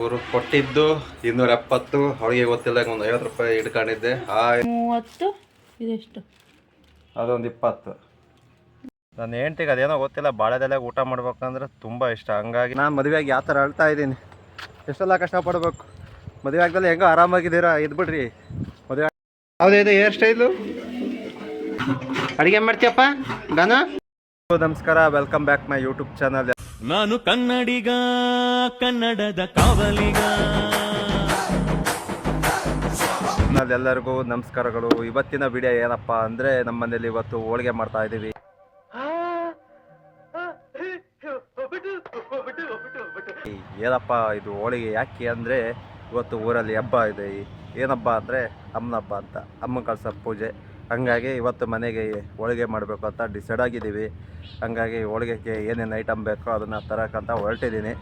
ಇವರು ಕೊಟ್ಟಿದ್ದು ಇನ್ನೂರ ಎಪ್ಪತ್ತು. ಅವಳಿಗೆ ಗೊತ್ತಿಲ್ಲ ಒಂದು ಐವತ್ತು ರೂಪಾಯಿ ಇಟ್ಕೊಂಡಿದ್ದೆ ಆ ಮೂವತ್ತು ಇದೆಷ್ಟು? ಅದೊಂದು ಇಪ್ಪತ್ತು. ನನ್ನ ಹೆಂಡ್ತಿಗೆ ಅದೇನೋ ಗೊತ್ತಿಲ್ಲ ಬಾಳೆದೆಲ್ಲ ಊಟ ಮಾಡ್ಬೇಕಂದ್ರೆ ತುಂಬ ಇಷ್ಟ. ಹಂಗಾಗಿ ನಾನು ಮದುವೆಯಾಗಿ ಯಾವ ಥರ ಅಳ್ತಾ ಇದ್ದೀನಿ. ಎಷ್ಟೆಲ್ಲ ಕಷ್ಟಪಡ್ಬೇಕು. ಮದುವೆ ಆಗ್ದಲ್ಲಿ ಹೆಂಗೋ ಆರಾಮಾಗಿದ್ದೀರಾ ಇದ್ಬಿಡ್ರಿ. ಮದುವೆ ಯಾವುದೇ ಹೇರ್ ಸ್ಟೈಲು. ಅಡುಗೆ ಮಾಡ್ತೀಯಪ್ಪ ಗಾನ? ನಮಸ್ಕಾರ. Welcome back my YouTube channel. ನಾನು ಕನ್ನಡಿಗ, ಕನ್ನಡದ ಕಾವಲಿಗ. ಎಲ್ಲರಿಗೂ ನಮಸ್ಕಾರಗಳು. ಇವತ್ತಿನ ವಿಡಿಯೋ ಏನಪ್ಪಾ ಅಂದ್ರೆ ನಮ್ಮ ಮನೇಲಿ ಇವತ್ತು ಹೋಳಿಗೆ ಮಾಡ್ತಾ ಇದ್ದೀವಿ. ಏನಪ್ಪ ಇದು ಹೋಳಿಗೆ ಯಾಕೆ ಅಂದ್ರೆ ಇವತ್ತು ಊರಲ್ಲಿ ಹಬ್ಬ ಇದೆ. ಏನಬ್ಬ ಅಂದ್ರೆ ಅಮ್ಮನ ಹಬ್ಬ ಅಂತ. ಅಮ್ಮ ಕಳ್ಸ ಪೂಜೆ. ಹಂಗಾಗಿ ಇವತ್ತು ಮನೆಗೆ ಹೋಳಿಗೆ ಮಾಡಬೇಕು ಅಂತ ಡಿಸೈಡ್ ಆಗಿದ್ದೀವಿ. ಹಂಗಾಗಿ ಹೋಳಿಗೆಗೆ ಏನೇನು ಐಟಮ್ ಬೇಕೋ ಅದನ್ನು ತರಕ್ಕಂತ ಹೊರಟಿದ್ದೀನಿ.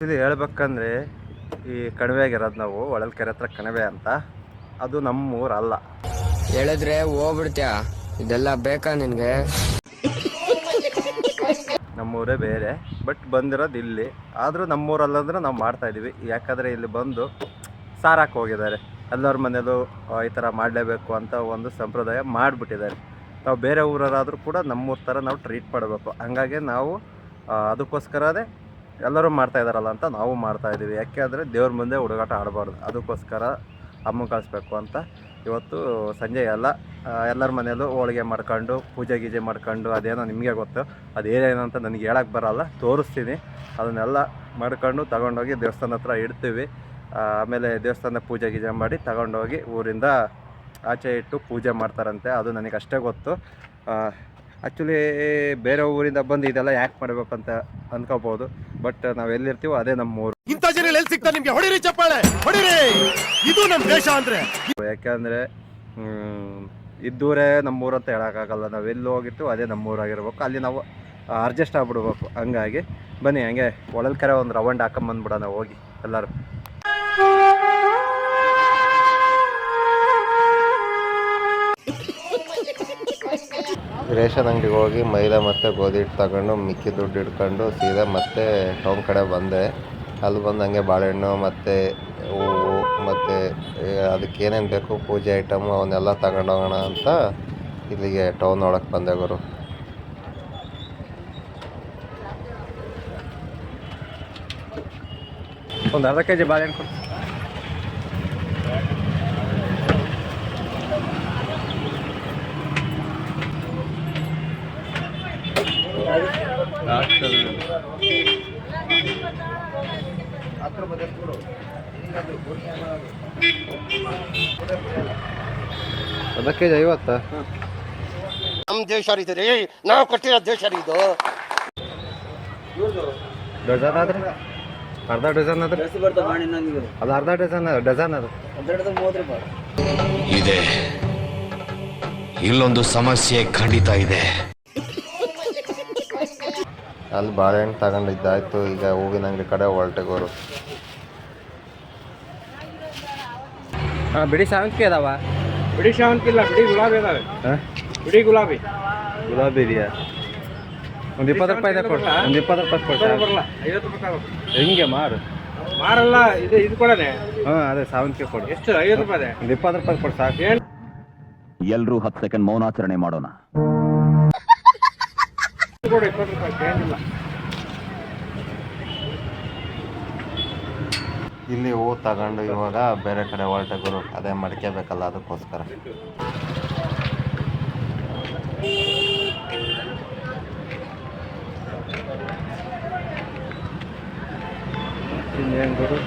ಇಲ್ಲಿ ಇದು ಹೇಳ್ಬೇಕಂದ್ರೆ ಈ ಕಣಿವೆಗಿರೋದು ನಾವು ಹೊಳಲ್ಕೆರೆ ಹತ್ರ ಕಣಿವೆ ಅಂತ. ಅದು ನಮ್ಮ ಊರಲ್ಲ ಹೇಳಿದ್ರೆ ಹೋಗ್ಬಿಡ್ತೀಯ? ಇದೆಲ್ಲ ಬೇಕಾ ನಿನ್ಗೆ? ನಮ್ಮೂರೇ ಬೇರೆ ಬಟ್ ಬಂದಿರೋದು ಇಲ್ಲಿ. ಆದರೂ ನಮ್ಮೂರಲ್ಲಂದ್ರೆ ನಾವು ಮಾಡ್ತಾ ಇದೀವಿ. ಯಾಕಂದರೆ ಇಲ್ಲಿ ಬಂದು ಸಾರಕ್ಕೆ ಹೋಗಿದ್ದಾರೆ. ಎಲ್ಲರ ಮನೆಯಲ್ಲೂ ಈ ಥರ ಮಾಡಲೇಬೇಕು ಅಂತ ಒಂದು ಸಂಪ್ರದಾಯ ಮಾಡಿಬಿಟ್ಟಿದ್ದಾರೆ. ನಾವು ಬೇರೆ ಊರವರಾದರೂ ಕೂಡ ನಮ್ಮೂರ ಥರ ನಾವು ಟ್ರೀಟ್ ಮಾಡಬೇಕು. ಹಂಗಾಗಿ ನಾವು ಅದಕ್ಕೋಸ್ಕರವೇ ಎಲ್ಲರೂ ಮಾಡ್ತಾ ಇದ್ದಾರಲ್ಲ ಅಂತ ನಾವು ಮಾಡ್ತಾ ಇದ್ದೀವಿ. ಯಾಕೆ ಅಂದರೆ ದೇವ್ರ ಮುಂದೆ ಹುಡುಗಾಟ ಆಡಬಾರ್ದು. ಅದಕ್ಕೋಸ್ಕರ ಅಮ್ಮ ಕಳಿಸ್ಬೇಕು ಅಂತ ಇವತ್ತು ಸಂಜೆ ಎಲ್ಲ ಎಲ್ಲರ ಮನೆಯಲ್ಲೂ ಹೋಳಿಗೆ ಮಾಡ್ಕೊಂಡು, ಪೂಜೆ ಗೀಜೆ ಮಾಡ್ಕೊಂಡು, ಅದೇನೋ ನಿಮಗೆ ಗೊತ್ತು ಅದೇನೇನು ಅಂತ ನನಗೆ ಹೇಳಕ್ಕೆ ಬರಲ್ಲ. ತೋರಿಸ್ತೀನಿ. ಅದನ್ನೆಲ್ಲ ಮಾಡ್ಕೊಂಡು ತಗೊಂಡೋಗಿ ದೇವಸ್ಥಾನ ಹತ್ರ ಇಡ್ತೀವಿ. ಆಮೇಲೆ ದೇವಸ್ಥಾನ ಪೂಜೆ ಗೀಜೆ ಮಾಡಿ ತಗೊಂಡೋಗಿ ಊರಿಂದ ಆಚೆ ಇಟ್ಟು ಪೂಜೆ ಮಾಡ್ತಾರಂತೆ. ಅದು ನನಗೆ ಅಷ್ಟೇ ಗೊತ್ತು ಆ್ಯಕ್ಚುಲಿ ಬೇರೆ ಊರಿಂದ ಬಂದು ಇದೆಲ್ಲ ಯಾಕೆ ಮಾಡಬೇಕಂತ ಅನ್ಕೋಬಹುದು ಬಟ್ ನಾವು ಎಲ್ಲಿರ್ತೀವೋ ಅದೇ ನಮ್ಮ ಊರು ಇಂಥ ಜನ ಎಲ್ಲಿ ಸಿಗ್ತಾರೆ ನಿಮಗೆ? ಹೊಡಿರಿ ಚಪ್ಪಾಳೆ! ಹೊಡಿರಿ! ಇದು ನಮ್ಮ ದೇಶ ಅಂದರೆ. ಯಾಕೆಂದರೆ ಇದ್ದೂರೇ ನಮ್ಮೂರು ಅಂತ ಹೇಳೋಕ್ಕಾಗಲ್ಲ. ನಾವು ಎಲ್ಲಿ ಹೋಗಿರ್ತೀವೋ ಅದೇ ನಮ್ಮೂರಾಗಿರ್ಬೇಕು. ಅಲ್ಲಿ ನಾವು ಅಡ್ಜಸ್ಟ್ ಆಗ್ಬಿಡ್ಬೇಕು. ಹಂಗಾಗಿ ಬನ್ನಿ ಹಂಗೆ ಒಳಲ್ ಕರೆ ಒಂದು ರೌಂಡ್ ಹಾಕೊಂಬಂದ್ಬಿಡೋಣ ಹೋಗಿ. ಎಲ್ಲರೂ. ರೇಷನ್ ಅಂಗಡಿಗೆ ಹೋಗಿ ಮೈದಾ ಮತ್ತು ಗೋಧಿ ಹಿಟ್ಟು ತಗೊಂಡು, ಮಿಕ್ಕಿ ದುಡ್ಡು ಇಟ್ಕೊಂಡು ಸೀದಾ ಮತ್ತೆ ಟೌನ್ ಕಡೆ ಬಂದೆ. ಅಲ್ಲಿ ಬಂದು ಹಂಗೆ ಬಾಳೆಹಣ್ಣು ಮತ್ತು ಹೂವು ಮತ್ತು ಅದಕ್ಕೆ ಏನೇನು ಬೇಕು, ಪೂಜೆ ಐಟಮು ಅವನ್ನೆಲ್ಲ ತಗೊಂಡೋಗೋಣ ಅಂತ ಇಲ್ಲಿಗೆ ಟೌನ್ ಒಳಗೆ ಬಂದೆ ಗುರು. ಒಂದು ಅರ್ಧ ಕೆ ಜಿ ಬಾಳೆಹಣ್ಣು ಕೊಡು. ಅರ್ಧ ಕೆ ಜಿ ಐವತ್ತಾ ನಮ್ ದೇಶ ರೀ ರೀ ನಾವು ಕೊಟ್ಟಿರೋ ದೇಶ ರೀ ಇದು ಡಜನ್ ಆದ್ರೆ ಅರ್ಧ ಡಜನ್ ಆದ್ರೆ ಅದು ಅರ್ಧ ಡಜನ್ ಡಜನ್ ಅದು ಇದೆ. ಇಲ್ಲೊಂದು ಸಮಸ್ಯೆ ಖಂಡಿತ ಇದೆ. ಅಲ್ಲಿ ಬಾಳೆಹಣ್ಣು ತಗೊಂಡಿದ್ದಾಯ್ತು ಈಗ ಹೂವಿನ ಅಂಗಡಿ ಕಡೆ ಹೊರಟೆಗೋರು ಹಾಂ ಬಿಡಿ ಸಾವಂತಿಗೆ ಅದಾವ. ಬಿಡಿ ಶಾವಂತಿ ಇಲ್ಲ ಬಿಡಿ ಗುಲಾಬಿ ಅದಾವೆ. ಹಾಂ? ಬಿಡಿ ಗುಲಾಬಿ. ಗುಲಾಬಿ ಇದೆಯಾ? ಒಂದು ಇಪ್ಪತ್ತು ರೂಪಾಯಿ ಕೊಡು. ಒಂದು ಇಪ್ಪತ್ತು ರೂಪಾಯಿ ಕೊಡು ಬರಲ್ಲ ಐವತ್ತು ರೂಪಾಯಿ ಹೆಂಗೆ ಮಾರು? ಮಾರಲ್ಲ ಇದು ಇದು ಕೊಡನೆ ಹಾಂ ಅದೇ ಸಾವಂತಿಗೆ ಕೊಡು. ಎಷ್ಟು? ಐವತ್ತು ರೂಪಾಯಿ ಇದೆ. ಒಂದು ಇಪ್ಪತ್ತು ರೂಪಾಯಿ ಕೊಡು ಸಾಕು. ಎಲ್ಲರೂ ಎಲ್ರೂ ಹತ್ತು ಸೆಕೆಂಡ್ ಮೌನಾಚರಣೆ ಮಾಡೋಣ. ಕೊಡು ಇಪ್ಪತ್ತು ರೂಪಾಯಿ ಏನಿಲ್ಲ. ಇಲ್ಲಿ ಹೂ ತಗೊಂಡು ಇವಾಗ ಬೇರೆ ಕಡೆ ಹೊರಟೆ ಗುರು ಅದೇ ಮಡಿಕೆಬೇಕಲ್ಲ ಅದಕ್ಕೋಸ್ಕರ. ಇನ್ನೇನು ಗುರು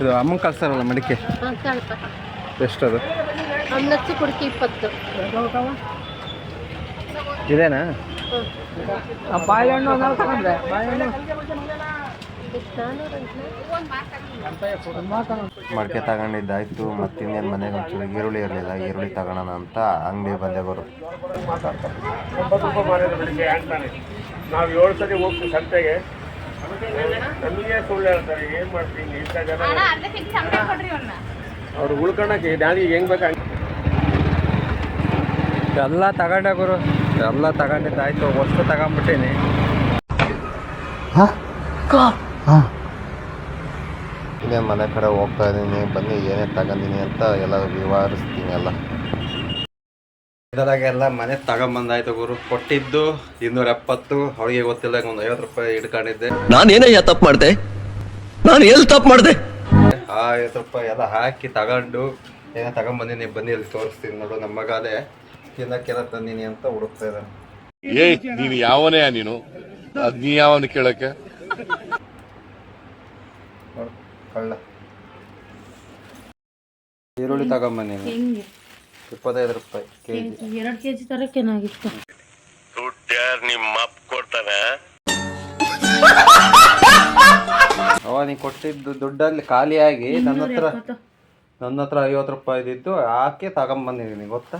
ಇದು ಅಮ್ಮಂಗೆ ಕಳ್ಸಾರಲ್ಲ ಮಡಿಕೆ? ಎಷ್ಟದು ಕುಡಿಕೆ ಇಪ್ಪತ್ತು ಇದೇನಾ ಬಾಳೆಹಣ್ಣು ನಾವು ತಗೊಂಡ್ರೆ. ಬಾಳೆಹಣ್ಣು ಮಡಿಕೆ ತಗೊಂಡಿದ್ದಾಯ್ತು ಮತ್ತಿನ್ನೇನು ಮನೆಗೆ ಒಂಚೂರು ಈರುಳ್ಳಿ ಇರಲಿಲ್ಲ ಈರುಳ್ಳಿ ತಗೊಳ್ಳೋಣ ಅಂತ ಅಂಗಡಿ ಬಂದೆ ಬರು ನಾವು ಏಳು ಸತಿ ಹೋಗ್ತೀವಿ ಸಂತೆಗೆ. ನಮಗೆ ಸುಳ್ಳು ಹೇಳ್ತಾರೆ ಏನ್ ಮಾಡ್ತೀನಿ ಇಂಥ ಜನ ಅವ್ರು ಉಳ್ಕೊಳಕ್ಕೆ ಡ್ಯಾನಿಗೆ ಹೆಂಗ್ ಬೇಕು ಎಲ್ಲ ತಗೊಂಡೆ ಗುರು. ಎಲ್ಲ ತಗೊಂಡಿದ್ದಾಯ್ತು ವಸ್ತು ತಗೊಂಬಿಟ್ಟೀನಿ. ಇದೇ ಮನೆ ಕಡೆ ಹೋಗ್ತಾ ಇದ್ದೀನಿ ಬನ್ನಿ ಏನೇ ತಗೊಂಡಿನಿ ಅಂತ ಎಲ್ಲ ವಿವರಿಸ್ತೀನಿ ಎಲ್ಲ ಇದರಾಗೆಲ್ಲ ಮನೆ ತಗೊಂಬಂದಾಯ್ತು ಗುರು. ಕೊಟ್ಟಿದ್ದು ಇನ್ನೂರ ಎಪ್ಪತ್ತು ಅವಳಿಗೆ ಗೊತ್ತಿಲ್ಲ ಒಂದು ಐವತ್ತು ರೂಪಾಯಿ ಇಟ್ಕೊಂಡಿದ್ದೆ. ನಾನೇನಯ್ಯ ತಪ್ಪು ಮಾಡಿದೆ? ನಾನು ಎಲ್ಲಿ ತಪ್ಪು ಮಾಡಿದೆ? ಆ ಐವತ್ತು ರೂಪಾಯಿ ಎಲ್ಲ ಹಾಕಿ ತಗೊಂಡು ಏನೋ ತಗೊಂಬಂದಿನಿ ಬನ್ನಿ ಅಲ್ಲಿ ತೋರಿಸ್ತೀನಿ ನೋಡು ನಮ್ಮ ಮಗಾಲೆ ತಿನ್ನಕ್ಕೆಲ್ಲ ತಂದಿನಿ ಅಂತ ಹುಡುಕ್ತಾ ಇದ್ದಾನೆ. ಏ ನೀನು ಯಾವನೇ ನೀನು? ಅದ್ ನೀ ಯಾವನ ಕೇಳಕ್ಕೆ? ಕಳ್ಳ. ಈರುಳ್ಳಿ ತಗೊಂಬನ್ನಿ ಇಪ್ಪತ್ತೈದು ರೂಪಾಯಿ ಕೆ ಜಿ ಎರಡು ಕೆ ಜಿ ತರಕ್ಕೇನಾಗಿತ್ತು ಅವ ನೀ ಕೊಟ್ಟಿದ್ದು ದುಡ್ಡಲ್ಲಿ ಖಾಲಿಯಾಗಿ ನನ್ನ ಹತ್ರ. ನನ್ನ ಹತ್ರ ಐವತ್ತು ರೂಪಾಯಿ ಇದ್ದಿತ್ತು ಹಾಕಿ ತಗೊಂಬಂದಿದ್ದೀನಿ ಗೊತ್ತಾ?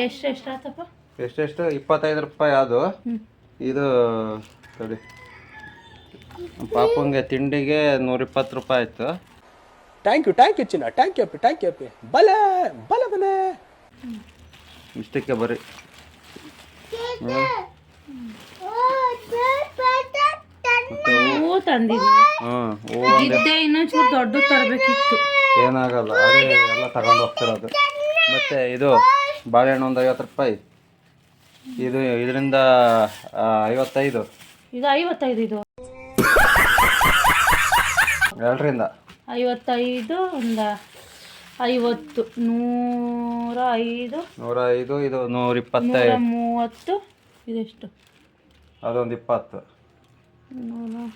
ಎಷ್ಟು ಎಷ್ಟೆಷ್ಟು ಇಪ್ಪತ್ತೈದು ರೂಪಾಯಿ ಅದು. ಇದು ತಡಿ. ಪಾಪಂಗೆ ತಿಂಡಿಗೆ ನೂರಿಪ್ಪತ್ತು ರೂಪಾಯಿ ಆಯ್ತು. ಥ್ಯಾಂಕ್ ಯು ಥ್ಯಾಂಕ್ ಯು ಚಿನ್ನ. ಥ್ಯಾಂಕ್ ಯು ಅಪ್ಪಿ ಥ್ಯಾಂಕ್ ಯು ಅಪ್ಪಿ. ಬಲೆ ಬಲೆ ಬಲೆ. ಇಷ್ಟಕ್ಕೆ ಬರ್ರಿ. ಹೂ? ತಂದಿದ್ವಿ ಹೂ ಒಂದೇ. ಇದ್ದೇ ಇನ್ನೊಂದು ಚೂರು ದೊಡ್ಡ ತರಬೇಕಿತ್ತು. ಏನಾಗಲ್ಲ ಅದೇ ಎಲ್ಲ ತಗೊಂಡು ಹೋಗ್ತಿರೋದು. ಮತ್ತೆ ಇದು ಬಾಳೆಹಣ್ಣು ಒಂದು ಐವತ್ತು ರೂಪಾಯಿ. ಇದು ಇದರಿಂದ ಐವತ್ತೈದು. ಇದು ಐವತ್ತೈದು ಇದು. ಎರಡರಿಂದ. ಐವತ್ತೈದು ಒಂದ ಐವತ್ತು. ನೂರ ಐದು. ನೂರ ಐದು ಇದು ನೂರ ನೂರ ಇಪ್ಪತ್ತೈದು ಮೂವತ್ತು. ಇದೆಷ್ಟು? ಅದೊಂದು ಇಪ್ಪತ್ತು. ನೂರ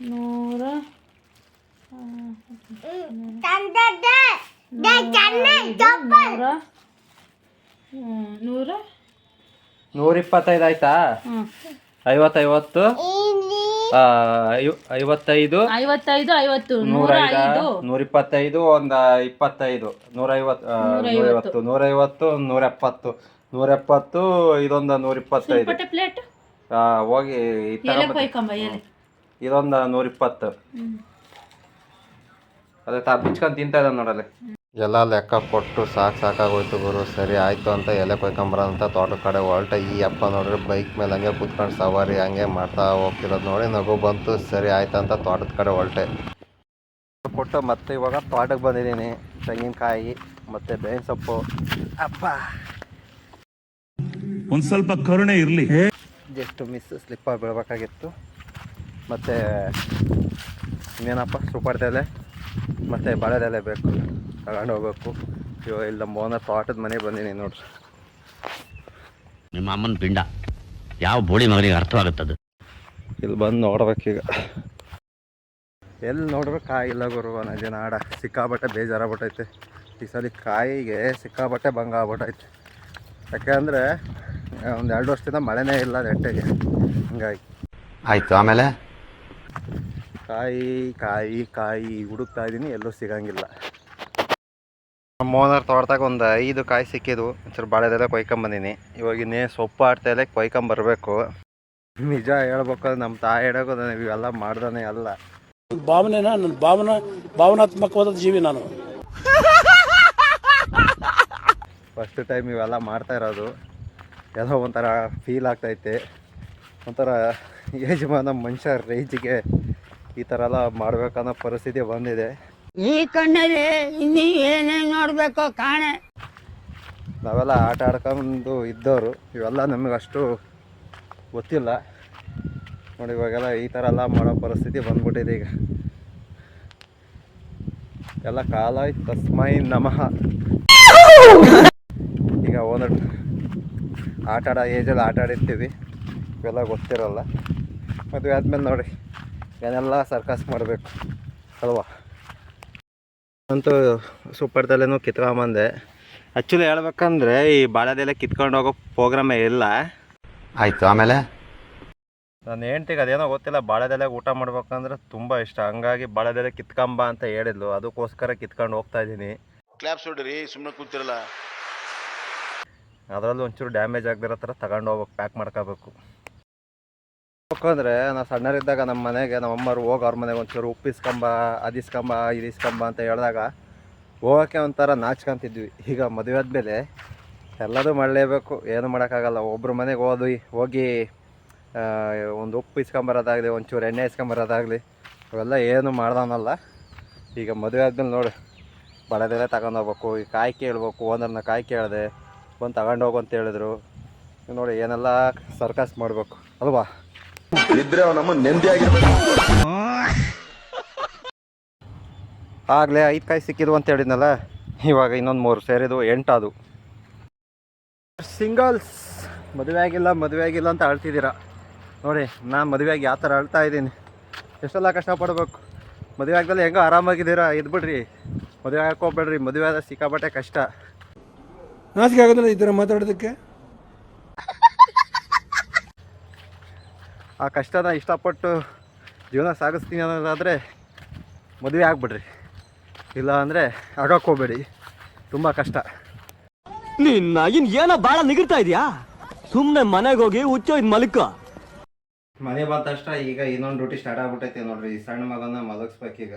ನೂರ ಆ, ನೂರ ಹ್ಮ್, ನೂರ? ನೂರ ಇಪ್ಪತ್ತೈದು ಆಯ್ತಾ? ಹ್ಮ್. ಐವತ್ತೈವತ್ತು. ಐವತ್ತೈದು ಐವತ್ತೈದು ಐವತ್ತು ನೂರ ನೂರ ಐದ ನೂರ ಇಪ್ಪತ್ತೈದು ಒಂದ ಇಪ್ಪತ್ತೈದು ನೂರ ಐವತ್ತು ನೂರೈವತ್ತು. ನೂರೈವತ್ತು ನೂರ ಎಪ್ಪತ್ತು ನೂರ ಎಪ್ಪತ್ತು ಇದೊಂದು ನೂರ ಇಪ್ಪತ್ತೈದು ಪ್ಲೇಟ್? ಆ, ಹೋಗಿ ಇದೊಂದು ನೂರ ಇಪ್ಪತ್ತು ಅದೇ ತಾ ಬಿಚ್ಕೊಂಡು ತಿಂತಾ ಇದ್ದಾನೆ ನೋಡಲ್ಲಿ. ಎಲ್ಲ ಲೆಕ್ಕ ಕೊಟ್ಟು ಸಾಕು ಸಾಕಾಗೋಯ್ತು ಗುರು. ಸರಿ ಆಯಿತು ಅಂತ ಎಲೆ ಕೊಯ್ಕೊಂಬರ ಅಂತ ತೋಟದ ಕಡೆ ಹೊರಟೆ ಈ ಅಪ್ಪ ನೋಡಿದ್ರೆ ಬೈಕ್ ಮೇಲೆ ಹಂಗೆ ಕುತ್ಕೊಂಡು ಸವಾರಿ ಹಂಗೆ ಮಾಡ್ತಾ ಹೋಗ್ತಿರೋದು ನೋಡಿ ನಗು ಬಂತು. ಸರಿ ಆಯ್ತು ಅಂತ ತೋಟದ ಕಡೆ ಹೊರಟೆ. ಕೊಟ್ಟು ಮತ್ತೆ ಇವಾಗ ತೋಟಕ್ಕೆ ಬಂದಿದ್ದೀನಿ. ತೆಂಗಿನಕಾಯಿ ಮತ್ತು ಬೇವಿನ ಸೊಪ್ಪು. ಅಪ್ಪ. ಒಂದು ಸ್ವಲ್ಪ ಕರುಣೆ ಇರಲಿ. ಜಸ್ಟ್ ಮಿಸ್ ಸ್ಲಿಪ್ಪಾಗಿ ಬೀಳ್ಬೇಕಾಗಿತ್ತು. ಮತ್ತು ಇನ್ನೇನಪ್ಪ ಸುಪಾಡ್ದೆಲೆ ಮತ್ತು ಬಾಳೆದೆಲೆ ಬೇಕು. ತಗೊಂಡು ಹೋಗ್ಬೇಕು. ಅಯ್ಯೋ ಇಲ್ಲ ಮೋನ ತೋಟದ ಮನೆಗೆ ಬಂದೀನಿ ನೋಡ್ರಿ. ನಿಮ್ಮ ಅಮ್ಮನ ಪಿಂಡ. ಯಾವ ಬೋಳಿ ಮಗನಿಗೆ ಅರ್ಥವಾಗುತ್ತದು? ಇಲ್ಲಿ ಬಂದು ನೋಡ್ಬೇಕೀಗ ಎಲ್ಲಿ ನೋಡ್ರು ಕಾಯಿ ಇಲ್ಲ ಗುರು ಅನ್ನೋದೇ ನಾಡ ಸಿಕ್ಕಾಬಟ್ಟೆ ಬೇಜಾರಾಗ್ಬಿಟ್ಟೈತೆ ಈ ಸಲ ಕಾಯಿಗೆ ಸಿಕ್ಕಾಬಟ್ಟೆ ಭಂಗ ಆಗ್ಬಿಟ್ಟೈತೆ ಯಾಕೆಂದರೆ ಒಂದು ಎರಡು ವರ್ಷದಿಂದ ಮಳೆನೇ ಇಲ್ಲ ನೆಟ್ಟಿಗೆ. ಹಂಗಾಗಿ. ಆಯ್ತು ಆಮೇಲೆ? ಕಾಯಿ ಕಾಯಿ ಕಾಯಿ ಹುಡುಕ್ತಾ ಇದ್ದೀನಿ ಎಲ್ಲೂ ಸಿಗಂಗಿಲ್ಲ. ನಮ್ಮ ಓನರ್ ತೋಟದಾಗ ಒಂದು ಐದು ಕಾಯಿ ಸಿಕ್ಕಿದ್ವು. ಒಂಚೂರು ಬಾಳೆದೆಲ್ಲ ಕೊಯ್ಕೊಂಬಂದಿನಿ ಇವಾಗ ಇನ್ನೇ ಸೊಪ್ಪು ಆಡ್ತಾಯಿಲ್ಲ ಕೊಯ್ಕೊಂಬರ್ಬೇಕು ನಿಜ ಹೇಳ್ಬೇಕು ನಮ್ಮ ತಾಯಿ ಹೇಳೋದು ಇವೆಲ್ಲ ಮಾಡ್ದಾನೆ ಅಲ್ಲ. ಭಾವನೆನ ನನ್ನ ಭಾವನಾ ಭಾವನಾತ್ಮಕವಾದ ಜೀವಿ ನಾನು. ಫಸ್ಟ್ ಟೈಮ್ ಇವೆಲ್ಲ ಮಾಡ್ತಾ ಇರೋದು. ಏನೋ ಒಂಥರ ಫೀಲ್ ಆಗ್ತೈತೆ. ಒಂಥರ ಯಜಮಾನ ಮನುಷ್ಯ ರೈಜಿಗೆ ಈ ಥರ ಎಲ್ಲ ಮಾಡ್ಬೇಕನ್ನೋ ಪರಿಸ್ಥಿತಿ ಬಂದಿದೆ. ಈ ಕಣ್ಣಲ್ಲಿ ಇನ್ನೀ ಏನೇನು ನೋಡ್ಬೇಕು ಕಾಣೆ. ನಾವೆಲ್ಲ ಆಟ ಆಡ್ಕೊಂಡು ಇದ್ದವರು, ಇವೆಲ್ಲ ನಮಗೆ ಅಷ್ಟು ಗೊತ್ತಿಲ್ಲ. ನೋಡಿ, ಇವಾಗೆಲ್ಲ ಈ ಥರ ಎಲ್ಲ ಮಾಡೋ ಪರಿಸ್ಥಿತಿ ಬಂದ್ಬಿಟ್ಟಿದೆ ಈಗ. ಎಲ್ಲ ಕಾಲ ತಸ್ಮೈ ನಮಃ. ಈಗ ಒಂದು ಆಟ ಆಡೋ ಏಜಲ್ಲಿ ಆಟ ಆಡಿರ್ತೀವಿ. ಇವೆಲ್ಲ ಗೊತ್ತಿರಲ್ಲ. ಮದುವೆ ಆದಮೇಲೆ ನೋಡಿ, ಏನೆಲ್ಲ ಸರ್ಕಸ್ ಮಾಡಬೇಕು. ಅಲ್ವಾ? ಅಂತೂ ಸೂಪರ್ ತಲೆನೂ ಕಿತ್ಕೊಂಬಂದೆ ಆ್ಯಕ್ಚುಲಿ ಹೇಳ್ಬೇಕಂದ್ರೆ ಈ ಬಾಳೆದೆಲೆ ಕಿತ್ಕೊಂಡು ಹೋಗೋ ಪ್ರೋಗ್ರಾಮೇ ಇಲ್ಲ. ಆಯಿತು ಆಮೇಲೆ? ನಾನು ಹೆಂಡ್ತಿಗೆ ಅದೇನೋ ಗೊತ್ತಿಲ್ಲ ಬಾಳೆದೆಲೆ ಊಟ ಮಾಡ್ಬೇಕಂದ್ರೆ ತುಂಬ ಇಷ್ಟ. ಹಂಗಾಗಿ ಬಾಳೆದೆಲೆ ಕಿತ್ಕೊಂಬ ಅಂತ ಹೇಳಿದ್ಲು. ಅದಕ್ಕೋಸ್ಕರ ಕಿತ್ಕೊಂಡು ಹೋಗ್ತಾ ಇದ್ದೀನಿ. ಕ್ಲಾಪ್ಸ್ ಹೊಡ್ರಿ ಸುಮ್ಮನೆ ಕೂತಿರಲ್ಲ. ಅದರಲ್ಲೂ ಒಂಚೂರು ಡ್ಯಾಮೇಜ್ ಆಗದಿರೋ ಥರ ತಗೊಂಡು ಹೋಗ್ಬೇಕು ಪ್ಯಾಕ್ ಮಾಡ್ಕೋಬೇಕು. ಯಾಕಂದರೆ ನಾವು ಸಣ್ಣರಿದ್ದಾಗ ನಮ್ಮ ಮನೆಗೆ ನಮ್ಮ ಅಮ್ಮರು ಹೋಗಿ ಅವ್ರ ಮನೆಗೆ ಒಂಚೂರು ಉಪ್ಪು ಇಸ್ಕೊಂಬ ಅದು ಇಸ್ಕೊಂಬ ಇದು ಇಸ್ಕೊಂಬ ಅಂತ ಹೇಳಿದಾಗ ಹೋಗೋಕ್ಕೆ ಒಂಥರ ನಾಚ್ಕೊತಿದ್ವಿ. ಈಗ ಮದುವೆ ಆದಮೇಲೆ ಎಲ್ಲದೂ ಮಾಡಲೇಬೇಕು. ಏನು ಮಾಡೋಕ್ಕಾಗಲ್ಲ. ಒಬ್ಬರ ಮನೆಗೆ ಹೋದ್ವಿ. ಹೋಗಿ ಒಂದು ಉಪ್ಪು ಇಸ್ಕೊಂಬರೋದಾಗಲಿ ಒಂಚೂರು ಎಣ್ಣೆ ಇಸ್ಕೊಂಬರೋದಾಗಲಿ, ಅವೆಲ್ಲ ಏನು ಮಾಡ್ದವನಲ್ಲ ಈಗ ಮದುವೆ ಆದಮೇಲೆ ನೋಡು, ಬಡದೆಲ್ಲ ತಗೊಂಡು ಹೋಗ್ಬೇಕು. ಈ ಕಾಯಿ ಕೇಳಬೇಕು. ಓನರ್ನ ಕಾಯಿ ಕೇಳಿದೆ, ಬಂದು ತಗೊಂಡು ಹೋಗು ಅಂತ ಹೇಳಿದ್ರು. ನೋಡಿ, ಏನೆಲ್ಲ ಸರ್ಕಸ್ ಮಾಡಬೇಕು. ಅಲ್ವಾ? ಇದ್ರೆ ನಮ್ಮ ನೆಮ್ಮದಿ ಆಗಿರ್ಬೇಕು. ಆಗಲೇ ಐದು ಕಾಯಿ ಸಿಕ್ಕಿದ್ವು ಅಂತ ಹೇಳಿದ್ನಲ್ಲ ಇವಾಗ ಇನ್ನೊಂದು ಮೂರು ಸೇರಿದ್ವು ಎಂಟಾದು. ಸಿಂಗಲ್ಸ್ ಮದುವೆ ಆಗಿಲ್ಲ ಮದುವೆ ಆಗಿಲ್ಲ ಅಂತ ಅಳ್ತಿದ್ದೀರಾ? ನೋಡಿ ನಾನು ಮದುವೆಯಾಗಿ ಯಾವ ಥರ ಅಳ್ತಾ ಇದ್ದೀನಿ. ಎಷ್ಟೆಲ್ಲ ಕಷ್ಟಪಡಬೇಕು? ಮದುವೆ ಆಗ್ದಲ್ಲಿ ಹೆಂಗೋ ಆರಾಮಾಗಿದ್ದೀರಾ? ಇದ್ಬಿಡ್ರಿ ಮದುವೆ ಹಾಕೋಬೇಡ್ರಿ ಮದುವೆ ಆದ ಸಿಕ್ಕಾಪಟ್ಟೆ ಕಷ್ಟ. ನಾಚಿಕೆ ಆಗೋದಿಲ್ಲ ಈ ಥರ ಮಾತಾಡೋದಕ್ಕೆ? ಆ ಕಷ್ಟನ ಇಷ್ಟಪಟ್ಟು ಜೀವನ ಸಾಗಿಸ್ತೀನಿ ಅನ್ನೋದಾದರೆ ಮದುವೆ ಆಗ್ಬಿಡ್ರಿ. ಇಲ್ಲ ಅಂದರೆ ಆಗಕ್ಕೆ ಹೋಗ್ಬೇಡಿ. ತುಂಬ ಕಷ್ಟ. ನಿನ್ನ ಇನ್ ಏನೋ ಭಾಳ ನಿಗಿರ್ತಾ ಇದೆಯಾ? ಸುಮ್ಮನೆ ಮನೆಗೆ ಹೋಗಿ ಹುಚ್ಚೋ ಇದು ಮಲಕ. ಮನೆ ಬಂದ ತಕ್ಷಣ ಈಗ ಇನ್ನೊಂದು ಡ್ಯೂಟಿ ಸ್ಟಾರ್ಟ್ ಆಗ್ಬಿಟ್ಟೈತೆ ನೋಡ್ರಿ. ಈ ಸಣ್ಣ ಮಗನ ಮಲಗಿಸ್ಬೇಕೀಗ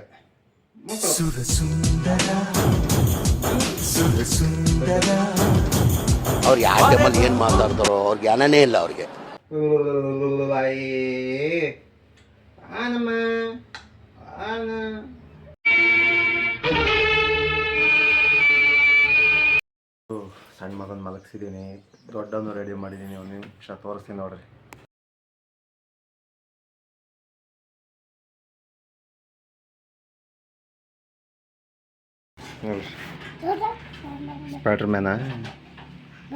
ಅವ್ರಿಗೆ ಯಾವ ಟೈಮಲ್ಲಿ ಏನು ಮಾತಾಡ್ತಾರೋ ಅವ್ರಿಗೆ ಜ್ಞಾನನೇ ಇಲ್ಲ ಅವ್ರಿಗೆ. ಆನಮ್ಮ. ಆನ. ಸಣ್ಣ ಮಗನ ಮಲಗಿಸಿದ್ದೀನಿ ದೊಡ್ಡವನು ರೆಡಿ ಮಾಡಿದ್ದೀನಿ ಒಂದು ನಿಮಿಷ ತೋರಿಸ್ತೀನಿ ನೋಡ್ರಿ. ಸ್ಪೈಡ್ರ್ ಮ್ಯಾನ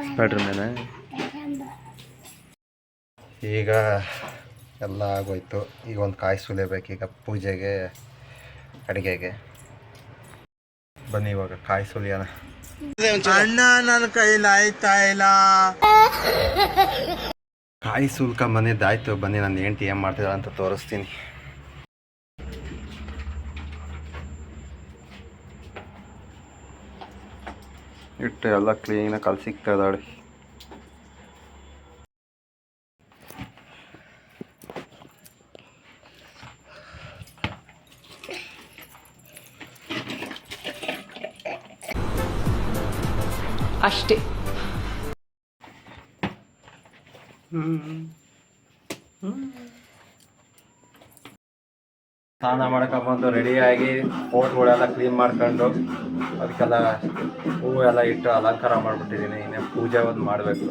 ಸ್ಪೈಡ್ರ್ ಮ್ಯಾನ ಈಗ ಎಲ್ಲ ಆಗೋಯ್ತು. ಈಗ ಒಂದು ಕಾಯಿ ಸುಲಿಬೇಕು, ಈಗ ಪೂಜೆಗೆ, ಅಡುಗೆಗೆ. ಬನ್ನಿ ಇವಾಗ ಕಾಯಿ ಸುಲಿಯೋಣ. ಅಣ್ಣ, ನನ್ನ ಕೈಲಿ ಆಯ್ತಾ ಇಲ್ಲ? ಕಾಯಿ ಸುಲ್ಕ ಬಂದಿದ್ದಾಯ್ತು ಬನ್ನಿ, ನನ್ನ ಹೆಂಡತಿ ಏನು ಮಾಡ್ತಿದ್ದಾಳೆ ಅಂತ ತೋರಿಸ್ತೀನಿ. ಇಟ್ಟು ಎಲ್ಲ ಕ್ಲೀನಾಗಿ ಕಲ್ಸಿಕ್ತಾ ಇದ್ದಾಳೆ. ಅಷ್ಟೇ. ಸ್ನಾನ ಮಾಡ್ಕೊಂಬಂದು ರೆಡಿಯಾಗಿ ಪೋಟ್ಗಳೆಲ್ಲ ಕ್ಲೀನ್ ಮಾಡ್ಕೊಂಡು ಅದಕ್ಕೆಲ್ಲ ಹೂವು ಎಲ್ಲ ಇಟ್ಟು ಅಲಂಕಾರ ಮಾಡಿಬಿಟ್ಟಿದ್ದೀನಿ. ಇನ್ನೇ ಪೂಜೆ ಒಂದು ಮಾಡಬೇಕು.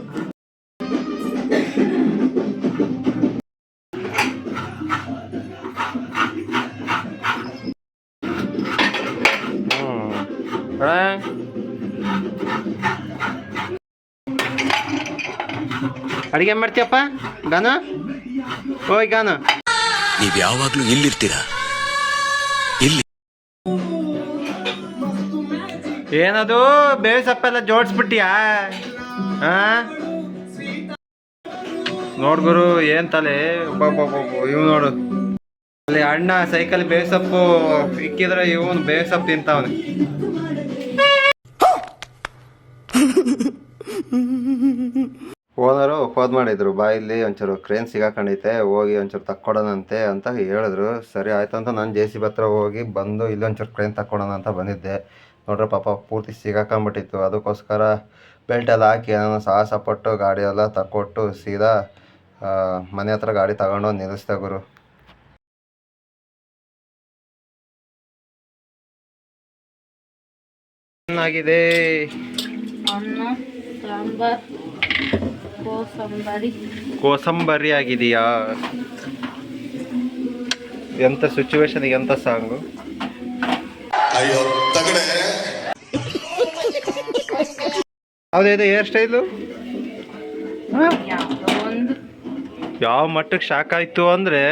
ಅಡಿಗೆ ಮಾಡ್ತೀಯಪ್ಪ? ಗಾನು? ಓಯ್ ಗಾನು. ನೀವ್ ಯಾವಾಗ್ಲೂ ಇಲ್ಲಿರ್ತೀರಾ? ಇಲ್ಲಿ. ಏನದು? ಬೇಳೆ ಸೊಪ್ಪೆಲ್ಲ ಜೋಡಿಸ್ಬಿಟ್ಟಿಯಾ? ಹಾ ನೋಡ್ ಗುರು ಏನ್ ತಲೆ? ಇವ್ ನೋಡು. ಅಲ್ಲಿ ಅಣ್ಣ ಸೈಕಲ್ ಬೇಳೆ ಸೊಪ್ಪು ಇಕ್ಕಿದ್ರೆ ಇವನು ಸೊಪ್ಪು ತಿಂತಾವನೆ. ಫೋನ್ ಮಾಡಿದ್ರು ಬಾಯಲ್ಲಿ ಒಂಚೂರು ಕ್ರೇನ್ ಸಿಗಾಕೊಂಡೈತೆ ಹೋಗಿ ಒಂಚೂರು ತಕ್ಕೊಡೋಣಂತೆ ಅಂತ ಹೇಳಿದ್ರು. ಸರಿ ಆಯ್ತು ಅಂತ ನಾನು ಜೆ ಸಿ ಬಿ ಹತ್ರ ಹೋಗಿ ಬಂದು ಇಲ್ಲಿ ಒಂಚೂರು ಕ್ರೇನ್ ತಕ್ಕೊಡೋಣ ಅಂತ ಬಂದಿದ್ದೆ. ನೋಡ್ರೆ ಪಾಪ ಪೂರ್ತಿ ಸಿಗಾಕೊಂಬಿಟ್ಟಿತ್ತು. ಅದಕ್ಕೋಸ್ಕರ ಬೆಲ್ಟ್ ಎಲ್ಲ ಹಾಕಿ ನಾನು ಸಾಹಸ ಪಟ್ಟು ಗಾಡಿ ಎಲ್ಲ ತಕ್ಕೊಟ್ಟು ಸೀದಾ ಮನೆ ಹತ್ರ ಗಾಡಿ ತಗೊಂಡು ನಿಲ್ಲಿಸ್ದೆ ಗುರು. ಚೆನ್ನಾಗಿದೆ. ಅನ್ನ ಸಾಂಬಾರ್ ಕೋಸಂಬರಿ. ಕೋಸಂಬರಿ ಆಗಿದೆಯಾ ಎಂತ ಸಿಚುವೇಶನ್ ಎಂತ ಸಾಂಗು ಅಯ್ಯೋ ತಗಡೆ. ಹೌದೇದು ಹೇರ್ ಸ್ಟೈಲು ಯಾವ ಮಟ್ಟಕ್ಕೆ ಶಾಕ್ ಆಯ್ತು ಅಂದ್ರೆ?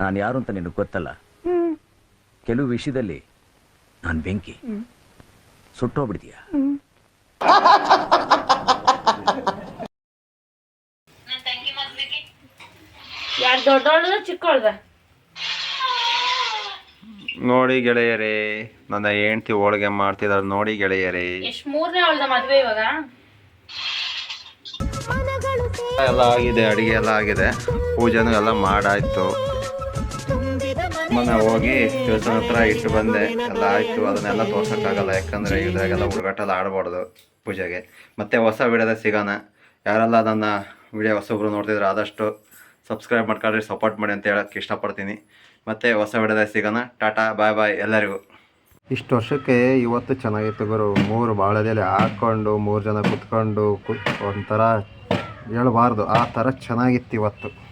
ನಾನು ಯಾರು ಅಂತ ನಿನಗೆ ಗೊತ್ತಲ್ಲ? ಕೆಲವು ವಿಷಯದಲ್ಲಿ ನಾನು ಬೆಂಕಿ. ಸುಟ್ಟೋಗ್ಬಿಡ್ತೀಯಾ? ನೋಡಿ ಗೆಳೆಯರೇ ನನ್ನ ಹೆಂಡತಿ ಹೋಳಿಗೆ ಮಾಡ್ತಿದಾರೆ ನೋಡಿ ಗೆಳೆಯರೇ. ಎಷ್ಟು ಮೂರನೇ ಅವಳ್ದ ಮದುವೆ ಇವಾಗ? ಎಲ್ಲ ಆಗಿದೆ ಅಡುಗೆ ಎಲ್ಲ ಆಗಿದೆ. ಪೂಜೆನೂ ಎಲ್ಲ ಮಾಡಾಯ್ತು. ಮನೆ ಹೋಗಿ ಕೆಲಸನ ಹತ್ರ ಇಟ್ಟು ಬಂದೆ. ಎಲ್ಲ ಆಯಿತು ಅದನ್ನೆಲ್ಲ ತೋರ್ಸೋಕ್ಕಾಗಲ್ಲ. ಯಾಕಂದರೆ ಇದ್ರಾಗೆಲ್ಲ ಹುಡುಗಾಟೆಲ್ಲ ಆಡಬಾರ್ದು ಪೂಜೆಗೆ. ಮತ್ತೆ ಹೊಸ ವಿಡಿಯೋದಾಗ ಸಿಗೋಣ. ಯಾರೆಲ್ಲ ನನ್ನ ವಿಡಿಯೋ ಹೊಸೊಬ್ರು ನೋಡ್ತಿದ್ರೆ ಆದಷ್ಟು ಸಬ್ಸ್ಕ್ರೈಬ್ ಮಾಡ್ಕೊಂಡ್ರೆ ಸಪೋರ್ಟ್ ಮಾಡಿ ಅಂತ ಹೇಳೋಕ್ಕೆ ಇಷ್ಟಪಡ್ತೀನಿ. ಮತ್ತು ಹೊಸ ವಿಡಿಯೋದಾಗ ಸಿಗೋಣ. ಟಾಟಾ ಬಾಯ್ ಬಾಯ್ ಎಲ್ಲರಿಗೂ. ಇಷ್ಟು ವರ್ಷಕ್ಕೆ ಇವತ್ತು ಚೆನ್ನಾಗಿತ್ತು ಗುರು. ಮೂರು ಬಾಳೆದೆಲೆ ಹಾಕ್ಕೊಂಡು ಮೂರು ಜನ ಕುತ್ಕೊಂಡು, ಕು ಒಂಥರ ಹೇಳಬಾರ್ದು. ಆ ಥರ ಚೆನ್ನಾಗಿತ್ತು ಇವತ್ತು.